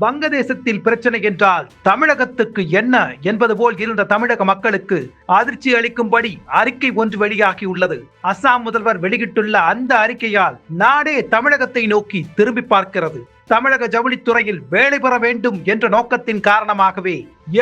வங்கதேசத்தில் பிரச்சனை என்றால் தமிழகத்துக்கு என்ன என்பது போல் இருந்த தமிழக மக்களுக்கு அதிர்ச்சி அளிக்கும்படி அறிக்கை ஒன்று வெளியாகியுள்ளது. அசாம் முதல்வர் வெளியிட்டுள்ள அந்த அறிக்கையால் நாடே தமிழகத்தை நோக்கி திரும்பி பார்க்கிறது. தமிழக ஜவுளித்துறையில் வேலை பெற வேண்டும் என்ற நோக்கத்தின் காரணமாகவே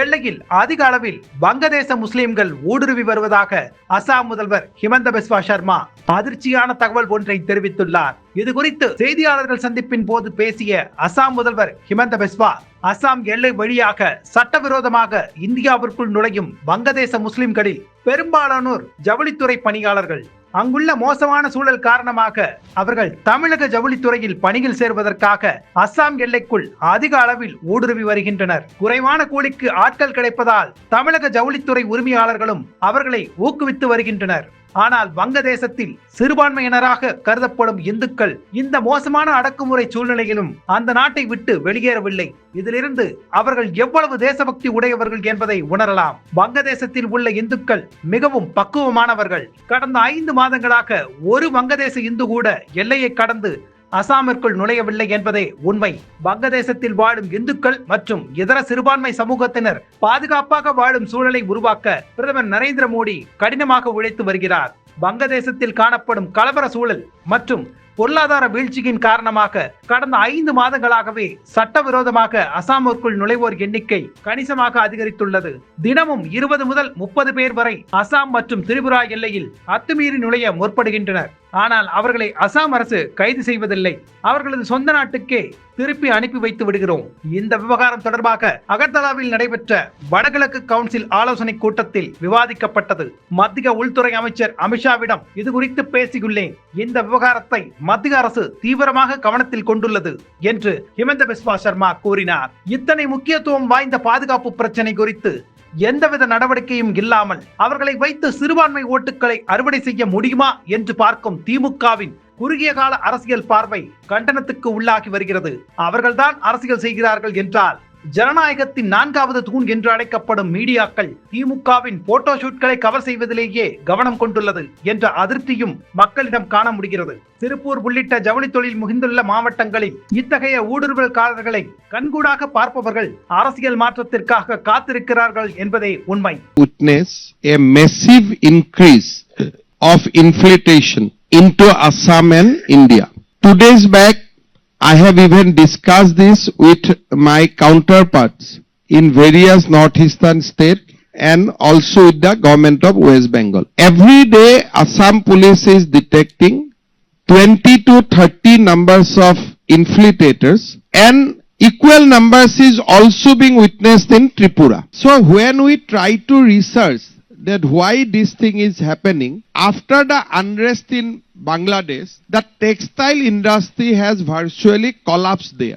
எல்லையில் அதிக அளவில் வங்கதேச முஸ்லிம்கள் ஊடுருவி வருவதாக அசாம் முதல்வர் ஹிமந்த பிஸ்வா சர்மா அதிர்ச்சியான தகவல் ஒன்றை தெரிவித்துள்ளார். இது குறித்து செய்தியாளர்கள் சந்திப்பின் போது பேசிய அசாம் முதல்வர் ஹிமந்த பிஸ்வா அசாம் எல்லை வழியாக சட்டவிரோதமாக இந்தியாவிற்குள் நுழையும் வங்கதேச முஸ்லிம்களில் பெரும்பாலானோர் ஜவுளித்துறை பணியாளர்கள். அங்குள்ள மோசமான சூழல் காரணமாக அவர்கள் தமிழக ஜவுளித்துறையில் பணியில் சேர்வதற்காக அஸ்ஸாம் எல்லைக்குள் அதிக அளவில் ஊடுருவி வருகின்றனர். குறைவான கூலிக்கு ஆட்கள் கிடைப்பதால் தமிழக ஜவுளித்துறை உரிமையாளர்களும் அவர்களை ஊக்குவித்து வருகின்றனர். ஆனால் வங்கதேசத்தில் சிறுபான்மையினராக கருதப்படும் இந்துக்கள் இந்த மோசமான அடக்குமுறை சூழ்நிலையிலும் அந்த நாட்டை விட்டு வெளியேறவில்லை. இதிலிருந்து அவர்கள் எவ்வளவு தேசபக்தி உடையவர்கள் என்பதை உணரலாம். வங்கதேசத்தில் உள்ள இந்துக்கள் மிகவும் பக்குவமானவர்கள். கடந்த ஐந்து மாதங்களாக ஒரு வங்கதேச இந்து கூட எல்லையை கடந்து அசாமிற்குள் நுழையவில்லை என்பதே உண்மை. வங்கதேசத்தில் வாழும் இந்துக்கள் மற்றும் இதர சிறுபான்மை சமூகத்தினர் பாதுகாப்பாக வாழும் சூழலை உருவாக்க பிரதமர் நரேந்திர மோடி கடினமாக உழைத்து வருகிறார். வங்கதேசத்தில் காணப்படும் கலவர சூழல் மற்றும் பொருளாதார வீழ்ச்சியின் காரணமாக கடந்த ஐந்து மாதங்களாகவே சட்டவிரோதமாக அசாமிற்குள் நுழைவோர் எண்ணிக்கை கணிசமாக அதிகரித்துள்ளது. தினமும் இருபது முதல் முப்பது பேர் வரை அசாம் மற்றும் திரிபுரா எல்லையில் அத்துமீறி நுழைய முற்படுகின்றனர். ஆனால் அவர்களை அசாம் அரசு கைது செய்வதில்லை. அவர்களது சொந்த நாட்டுக்கே திருப்பி அனுப்பி வைத்து விடுகிறோம். இந்த விவகாரம் தொடர்பாக அகர்தலாவில் நடைபெற்ற வடகிழக்கு கவுன்சில் ஆலோசனை கூட்டத்தில் விவாதிக்கப்பட்டது. மத்திய உள்துறை அமைச்சர் அமித்ஷாவிடம் இது குறித்து பேசியுள்ளேன். இந்த விவகாரத்தை மத்திய அரசு தீவிரமாக கவனத்தில் கொண்டுள்ளது என்று ஹிமந்த பிஸ்வா சர்மா கூறினார். இத்தனை முக்கியத்துவம் வாய்ந்த பாதுகாப்பு பிரச்சனை குறித்து எந்தவித நடவடிக்கையும் இல்லாமல் அவர்களை வைத்து சிறுபான்மை ஓட்டுகளை அறுவடை செய்ய முடியுமா என்று பார்க்கும் திமுகவின் குறுகிய கால அரசியல் பார்வை கண்டனத்துக்கு உள்ளாகி வருகிறது. அவர்கள்தான் அரசியல் செய்கிறார்கள் என்றால் ஜனநாயகத்தின் நான்காவது தூண் என்று அழைக்கப்படும் மீடியாக்கள் திமுகவின் போட்டோ ஷூட்களை கவர் செய்வதிலேயே கவனம் கொண்டுள்ளது என்ற அதிருப்தியும் மக்களிடம் காண முடிகிறது திருப்பூர் உள்ளிட்ட ஜவுளி தொழில் முகிந்துள்ள மாவட்டங்களில் இத்தகைய ஊடுருவல்காரர்களை கண்கூடாக பார்ப்பவர்கள் அரசியல் மாற்றத்திற்காக காத்திருக்கிறார்கள் என்பதே உண்மை witness a massive increase of infiltration into Assam and India. Two days back, I have even discussed this with my counterparts in various northeastern states and also with the government of West Bengal. Every day, Assam police is detecting 20 to 30 numbers of infiltrators and equal numbers is also being witnessed in Tripura. So when we try to research that why this thing is happening, after the unrest in Bangladesh, the textile industry has virtually collapsed there.